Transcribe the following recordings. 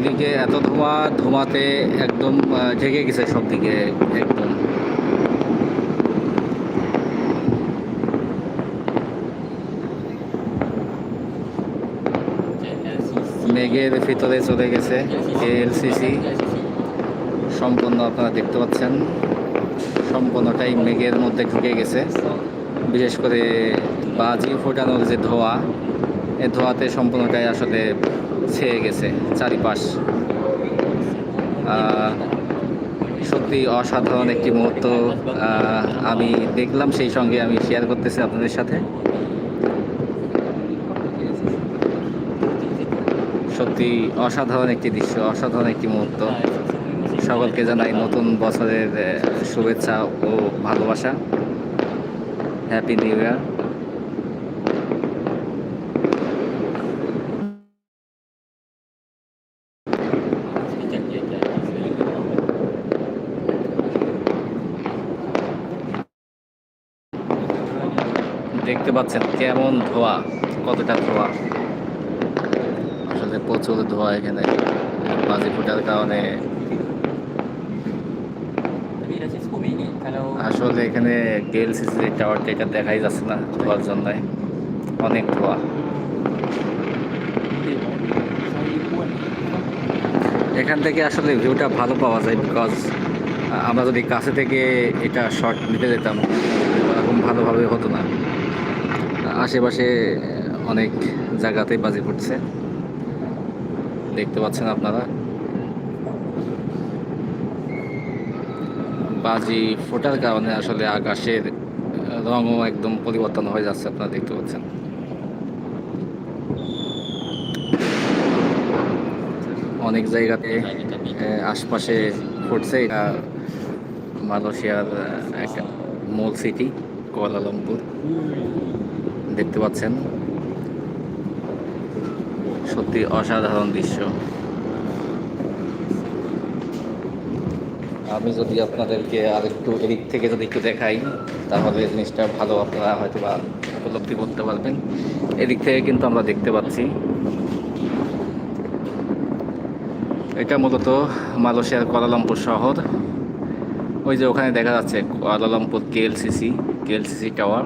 এদিকে এত ধোঁয়া, ধোঁয়াতে একদম ঢেকে গেছে সব দিকে একদম। মেঘের ভিতরে চলে গেছে এলসিসি সম্পূর্ণ আপনারা দেখতে পাচ্ছেন। সম্পূর্ণটাই মেঘের মধ্যে ঢুকে গেছে। বিশেষ করে বাজি ফোটানোর যে ধোঁয়া, এ ধোঁয়াতে সম্পূর্ণটাই আসলে ছেয়ে গেছে চারিপাশ। সত্যি অসাধারণ একটি মুহূর্ত আমি দেখলাম, সেই সঙ্গে আমি শেয়ার করতেছি আপনাদের সাথে। সত্যি অসাধারণ একটি দৃশ্য, অসাধারণ একটি মুহূর্ত। সকলকে জানাই নতুন বছরের শুভেচ্ছা ও ভালোবাসা। হ্যাপি নিউ ইয়ার দেখতে পাচ্ছেন কেমন ধোয়া, কতটা ধোয়া? আসলে প্রচুর ধোয়া এখানে বাজি ফুটার কারণে। আসলে এখানে গেল যে টাওয়ারটা এটা দেখাই যাচ্ছে না ধোয়ার জন্য। অনেক ধোয়া। এখান থেকে আসলে ভিউটা ভালো পাওয়া যায় বিকজ আমরা যদি কাছে থেকে এটা শর্ট নিতে যেতাম, এরকম ভালোভাবে হতো না। আশেপাশে অনেক জায়গাতেই বাজি ফুটছে। দেখতে পাচ্ছেন আপনারা। বাজি ফোটার কারণে আসলে আকাশের রঙও একদম পরিবর্তন হয়ে যাচ্ছে, আপনারা দেখতে পাচ্ছেন। অনেক জায়গাতে আশপাশে ফুটছে। এটা মালয়েশিয়ার একটা মূল সিটি, কুয়ালালামপুর। দেখতে পাচ্ছেন। সত্যি অসাধারণ দৃশ্য। আমি যদি আপনাদেরকে আরেকটু এদিক থেকে যদি একটু দেখাই, তাহলে জিনিসটা ভালো আপনারা হয়তো বা উপলব্ধি করতে পারবেন। এদিক থেকে কিন্তু আমরা দেখতে পাচ্ছি, এটা মূলত মালয়েশিয়ার কুয়ালালামপুর শহর। ওই যে ওখানে দেখা যাচ্ছে কুয়ালালামপুর কেএলসিসি কেএলসিসি টাওয়ার।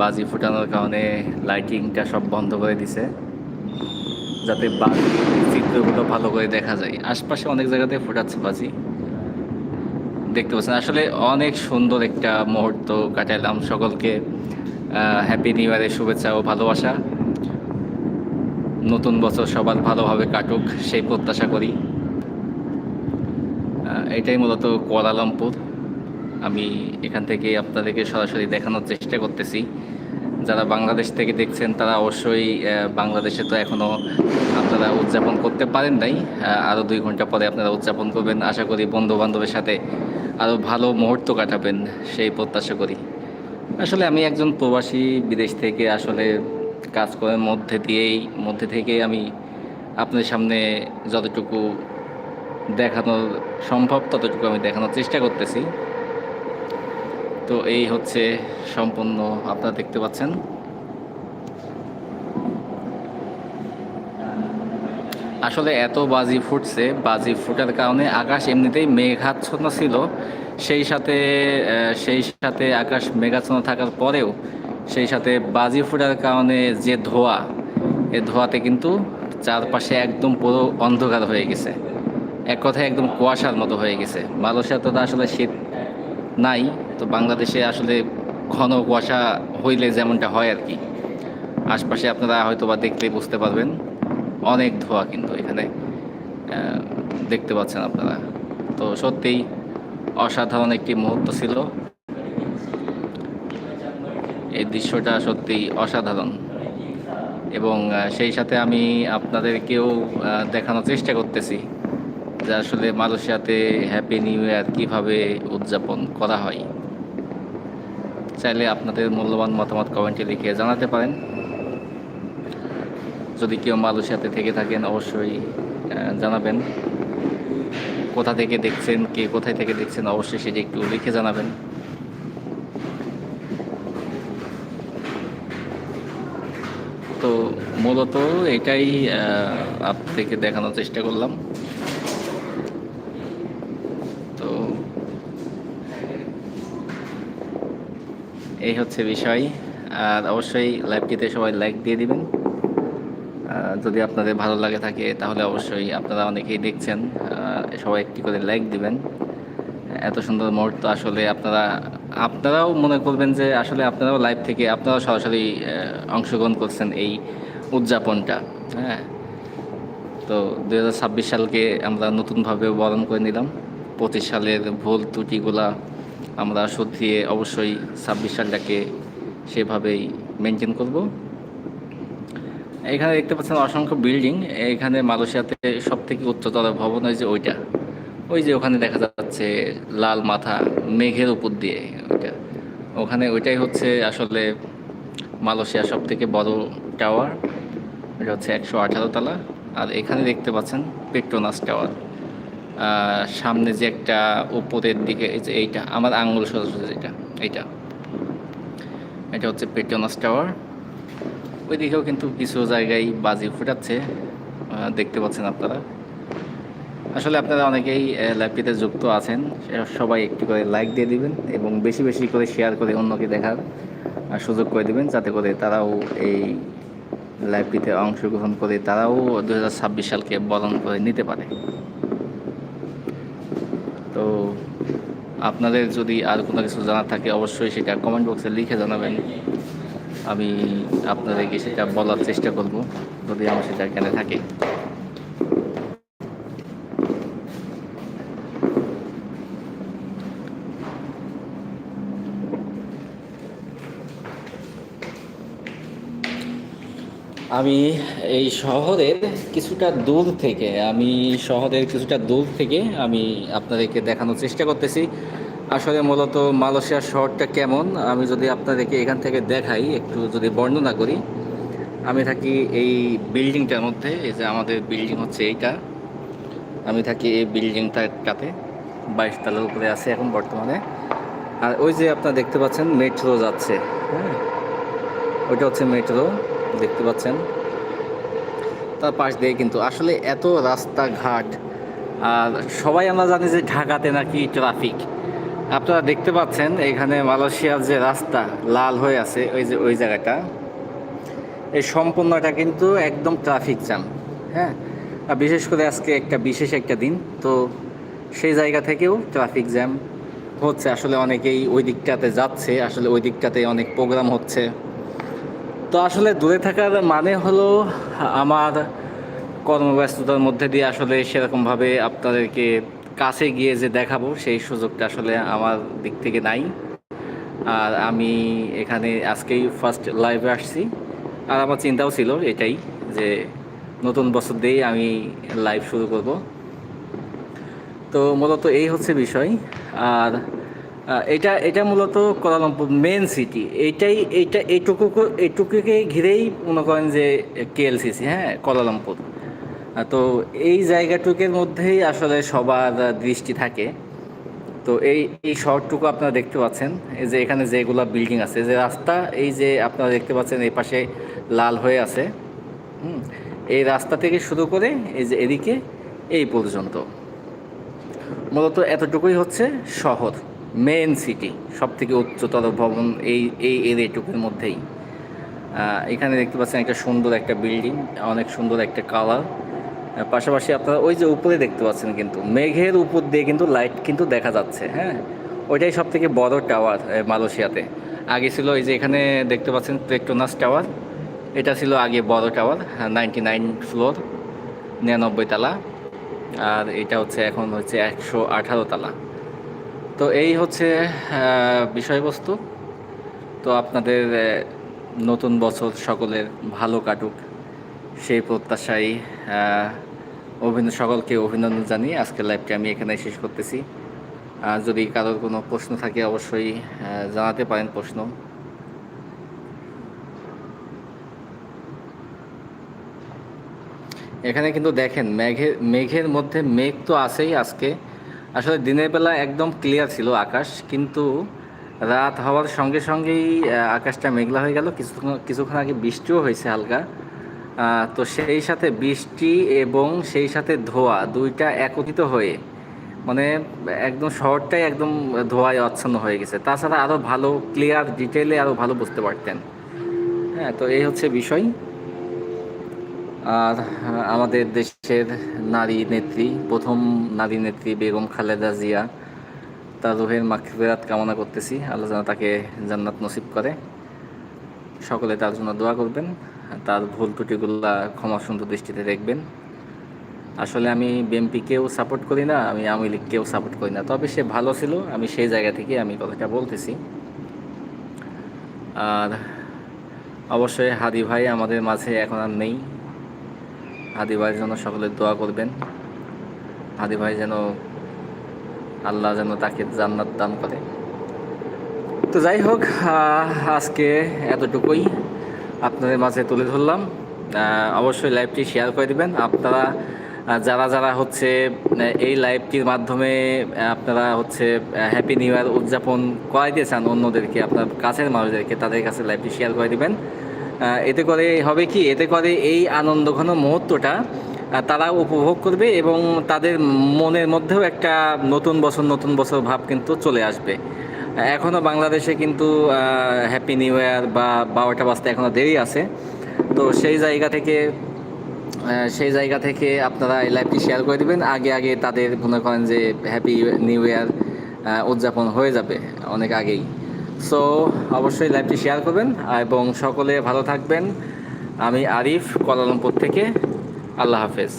বাজি ফুটানোর কারণে লাইটিংটা সব বন্ধ করে দিছে, যাতে বাজি চিত্রগুলো ভালো করে দেখা যায়। আশপাশে অনেক জায়গাতে ফুটাচ্ছে বাজি। দেখতে পাচ্ছেন, আসলে অনেক সুন্দর একটা মুহূর্ত কাটাইলাম সকলকে। হ্যাপি নিউ ইয়ারের শুভেচ্ছা ও ভালোবাসা। নতুন বছর সবার ভালোভাবে কাটুক, সেই প্রত্যাশা করি। এটাই মূলত কুয়ালালামপুর। আমি এখান থেকে আপনাদেরকে সরাসরি দেখানোর চেষ্টা করতেছি। যারা বাংলাদেশ থেকে দেখছেন, তারা অবশ্যই বাংলাদেশে তো এখনও আপনারা উদযাপন করতে পারেন নাই। আরও দুই ঘণ্টা পরে আপনারা উদযাপন করবেন। আশা করি বন্ধু বান্ধবের সাথে আরও ভালো মুহূর্ত কাটাবেন, সেই প্রত্যাশা করি। আসলে আমি একজন প্রবাসী, বিদেশ থেকে আসলে কাজ করার মধ্যে দিয়েই, মধ্যে থেকে আমি আপনাদের সামনে যতটুকু দেখানোর সম্ভব, ততটুকু আমি দেখানোর চেষ্টা করতেছি। তো এই হচ্ছে সম্পূর্ণ আপনারা দেখতে পাচ্ছেন। আসলে এত বাজি ফুটছে, বাজি ফুটার কারণে আকাশ এমনিতেই মেঘাচ্ছন্ন ছিল। সেই সাথে সেই সাথে আকাশ মেঘাচ্ছন্ন থাকার পরেও সেই সাথে বাজি ফুটার কারণে যে ধোঁয়া, এ ধোঁয়াতে কিন্তু চারপাশে একদম পুরো অন্ধকার হয়ে গেছে। এক কথায় একদম কুয়াশার মতো হয়ে গেছে। মালয়েশিয়াতে তো আসলে শীত নাই তো বাংলাদেশে আসলে ঘন কুয়াশা হইলে যেমনটা হয় আর কি। আশপাশে আপনারা হয়তো বা দেখলেই বুঝতে পারবেন, অনেক ধোঁয়া কিন্তু এখানে দেখতে পাচ্ছেন আপনারা। তো সত্যিই অসাধারণ একটি মুহূর্ত ছিল। এই দৃশ্যটা সত্যিই অসাধারণ। এবং সেই সাথে আমি আপনাদেরকেও দেখানোর চেষ্টা করতেছি যে আসলে মালয়েশিয়াতে হ্যাপি নিউ ইয়ার কীভাবে উদযাপন করা হয়। চাইলে আপনাদের মূল্যবান মতামত কমেন্টে লিখে জানাতে পারেন। যদি কেউ মালয়েশিয়াতে থেকে থাকেন অবশ্যই জানাবেন। কোথা থেকে দেখছেন কে কোথায় থেকে দেখছেন অবশ্যই সেটি একটু লিখে জানাবেন। তো মূলত এটাই আহ, আপনাদেরকে দেখানোর চেষ্টা করলাম। এই হচ্ছে বিষয়। আর অবশ্যই লাইভটিতে সবাই লাইক দিয়ে দিবেন। যদি আপনাদের ভালো লাগে থাকে, তাহলে অবশ্যই আপনারা অনেকেই দেখছেন সবাই একটি করে লাইক দিবেন। এত সুন্দর মুহূর্ত আসলে আপনারা, আপনারাও মনে করবেন যে আসলে আপনারাও লাইভ থেকে আপনারাও সরাসরি অংশগ্রহণ করছেন এই উদযাপনটা হ্যাঁ? তো দু হাজার ছাব্বিশ সালকে আমরা নতুনভাবে বরণ করে নিলাম। পঁচিশ সালের ভুল ত্রুটিগুলা আমরা শুধিয়ে অবশ্যই ছাব্বিশ সালটাকে সেভাবেই মেনটেন করব। এখানে দেখতে পাচ্ছেন অসংখ্য বিল্ডিং এখানে মালয়েশিয়াতে সব থেকে উচ্চতর ভবন হয়েছে ওইটা। ওই যে ওখানে দেখা যাচ্ছে লাল মাথা মেঘের উপর দিয়ে ওইটা। ওখানে ওইটাই হচ্ছে আসলে মালয়েশিয়ার সব থেকে বড় টাওয়ার এটা হচ্ছে একশো আঠারো তলা। আর এখানে দেখতে পাচ্ছেন পেট্রোনাস টাওয়ার সামনে যে একটা উপরের দিকে যে এইটা, আমার আঙ্গুল সরাসরি যেটা, এইটা। এটা হচ্ছে পেট্রোনাস টাওয়ার। ওই দিকেও কিন্তু কিছু জায়গায় বাজি ফুটাচ্ছে দেখতে পাচ্ছেন আপনারা। আসলে আপনারা অনেকেই লাইভটিতে যুক্ত আছেন সবাই একটি করে লাইক দিয়ে দিবেন এবং বেশি বেশি করে শেয়ার করে অন্যকে দেখার সুযোগ করে দিবেন, যাতে করে তারাও এই লাইভটিতে অংশগ্রহণ করে তারাও দু হাজার ছাব্বিশ সালকে বরণ করে নিতে পারে। তো আপনাদের যদি আর কোনো কিছু জানার থাকে, অবশ্যই সেটা কমেন্ট বক্সে লিখে জানাবেন। আমি আপনাদেরকে সেটা বলার চেষ্টা করব, যদি আমার সেটা এখানে থাকে। আমি এই শহরের কিছুটা দূর থেকে, আমি শহরের কিছুটা দূর থেকে আমি আপনাদেরকে দেখানোর চেষ্টা করতেছি। আসলে মূলত মালয়েশিয়ার শহরটা কেমন, আমি যদি আপনাদেরকে এখান থেকে দেখাই, একটু যদি বর্ণনা করি। আমি থাকি এই বিল্ডিংটার মধ্যে, এই যে আমাদের বিল্ডিং হচ্ছে এইটা। আমি থাকি এই বিল্ডিংটাতে, বাইশ তলার উপরে আছে এখন বর্তমানে। আর ওই যে আপনারা দেখতে পাচ্ছেন, মেট্রো যাচ্ছে হ্যাঁ? ওইটা হচ্ছে মেট্রো। দেখতে পাচ্ছেন। তার পাশ দিয়ে কিন্তু আসলে এত রাস্তাঘাট, আর সবাই আমরা জানি যে ঢাকাতে নাকি ট্রাফিক আপনারা দেখতে পাচ্ছেন এখানে মালয়েশিয়ার যে রাস্তা লাল হয়ে আছে, ওই যে ওই জায়গাটা। এই সম্পূর্ণটা কিন্তু একদম ট্রাফিক জ্যাম হ্যাঁ? আর বিশেষ করে আজকে একটা বিশেষ একটা দিন, তো সেই জায়গা থেকেও ট্রাফিক জ্যাম হচ্ছে। আসলে অনেকেই ওই দিকটাতে যাচ্ছে, আসলে ওই দিকটাতে অনেক প্রোগ্রাম হচ্ছে। তো আসলে দূরে থাকার মানে হলো আমার কর্মব্যস্ততার মধ্যে দিয়ে আসলে সেরকমভাবে আপনাদেরকে কাছে গিয়ে যে দেখাবো সেই সুযোগটা আসলে আমার দিক থেকে নাই। আর আমি এখানে আজকেই ফার্স্ট লাইভে আসছি। আর আমার চিন্তাও ছিল এটাই যে নতুন বছর দিয়েই আমি লাইভ শুরু করব। তো মূলত এই হচ্ছে বিষয়। আর এটা এটা মূলত কোলালামপুর মেন সিটি এইটাই, এইটা, এইটুকু এইটুকুকে ঘিরেই মনে করেন যে কেএলসিসি হ্যাঁ কোলালামপুর। তো এই জায়গাটুকের মধ্যেই আসলে সবার দৃষ্টি থাকে। তো এই এই শহরটুকু আপনারা দেখতে পাচ্ছেন, এই যে এখানে যেগুলো বিল্ডিং আছে যে রাস্তা, এই যে আপনারা দেখতে পাচ্ছেন এই পাশে লাল হয়ে আছে। হুম, এই রাস্তা থেকে শুরু করে এই যে এদিকে এই পর্যন্ত। মূলত এতটুকুই হচ্ছে শহর। মেন সিটি সব থেকে উচ্চতর ভবন এই এই এরিয়াটুকুর মধ্যেই। এখানে দেখতে পাচ্ছেন একটা সুন্দর একটা বিল্ডিং, অনেক সুন্দর একটা কালার। পাশাপাশি আপনারা ওই যে উপরে দেখতে পাচ্ছেন কিন্তু, মেঘের উপর দিয়ে কিন্তু লাইট কিন্তু দেখা যাচ্ছে হ্যাঁ? ওইটাই সব থেকে বড় টাওয়ার মালয়েশিয়াতে। আগে ছিল এই যে এখানে দেখতে পাচ্ছেন পেট্রোনাস টাওয়ার, এটা ছিল আগে বড় টাওয়ার নাইনটি নাইন ফ্লোর, নিরানব্বই তালা। আর এটা হচ্ছে এখন হচ্ছে একশো আঠারো তালা। তো এই হচ্ছে বিষয়বস্তু। তো আপনাদের নতুন বছর সকলের ভালো কাটুক। সেই প্রত্যাশায় অভিনন্দন সকলকে অভিনন্দন জানিয়ে আজকের লাইভটি আমি এখানে শেষ করতেছি। যদি কারোর কোনো প্রশ্ন থাকে, অবশ্যই জানাতে পারেন প্রশ্ন। এখানে কিন্তু দেখেন মেঘের মেঘের মধ্যে মেঘ তো আছেই আজকে। আসলে দিনের বেলা একদম ক্লিয়ার ছিল আকাশ, কিন্তু রাত হওয়ার সঙ্গে সঙ্গেই আকাশটা মেঘলা হয়ে গেল। কিছুক্ষণ কিছুক্ষণ আগে বৃষ্টিও হয়েছে হালকা। তো সেই সাথে বৃষ্টি এবং সেই সাথে ধোয়া দুইটা একত্রিত হয়ে মানে একদম শহরটাই একদম ধোঁয়ায় আচ্ছন্ন হয়ে গেছে। তাছাড়া আরও ভালো ক্লিয়ার ডিটেলে আরও ভালো বুঝতে পারতেন। হ্যাঁ তো এই হচ্ছে বিষয়। আর আমাদের দেশের নারী নেত্রী, প্রথম নারী নেত্রী বেগম খালেদা জিয়া। তার রুহের মাগফিরাত কামনা করতেছি। আল্লাহ যেন তাকে জান্নাত নসিব করে। সকলে তার জন্য দোয়া করবেন। তার ভুল ত্রুটিগুলা ক্ষমা সুন্দর দৃষ্টিতে দেখবেন। আসলে আমি বিএমপিকেও সাপোর্ট করি না, আমি আওয়ামী লীগকেও সাপোর্ট করি না। তবে সে ভালো ছিল, আমি সেই জায়গা থেকে আমি কথাটা বলতেছি। আর অবশ্যই হাদি ভাই আমাদের মাঝে এখন আর নেই। হাদি ভাইয়ের জন্য সকলে দোয়া করবেন। হাদি ভাই যেন আল্লাহ যেন তাকে জান্নাত দান করে। তো যাই হোক আজকে এতটুকুই আপনাদের মাঝে তুলে ধরলাম। অবশ্যই লাইভটি শেয়ার করে দিবেন। আপনারা যারা যারা হচ্ছে এই লাইভটির মাধ্যমে আপনারা হচ্ছে হ্যাপি নিউ ইয়ার উদযাপন করাইতে চান অন্যদেরকে, আপনার কাছের মানুষদেরকে, তাদের কাছে লাইভটি শেয়ার করে দিবেন। এতে করে হবে কি? এতে করে এই আনন্দঘন মুহূর্তটা আহ, তারা উপভোগ করবে এবং তাদের মনের মধ্যেও একটা নতুন বছর নতুন বছর ভাব কিন্তু চলে আসবে। এখনও বাংলাদেশে কিন্তু হ্যাপি নিউ ইয়ার বা বারোটা বাজতে এখনও দেরি আছে। তো সেই জায়গা থেকে সেই জায়গা থেকে আপনারা এই লাইভটি শেয়ার করে দিবেন। আগে আগে তাদের মনে করেন যে হ্যাপি নিউ ইয়ার উদযাপন হয়ে যাবে অনেক আগেই। সো অবশ্যই লাইভটি শেয়ার করবেন এবং সকলে ভালো থাকবেন। আমি আরিফ, কলালমপুর থেকে। আল্লাহ হাফেজ।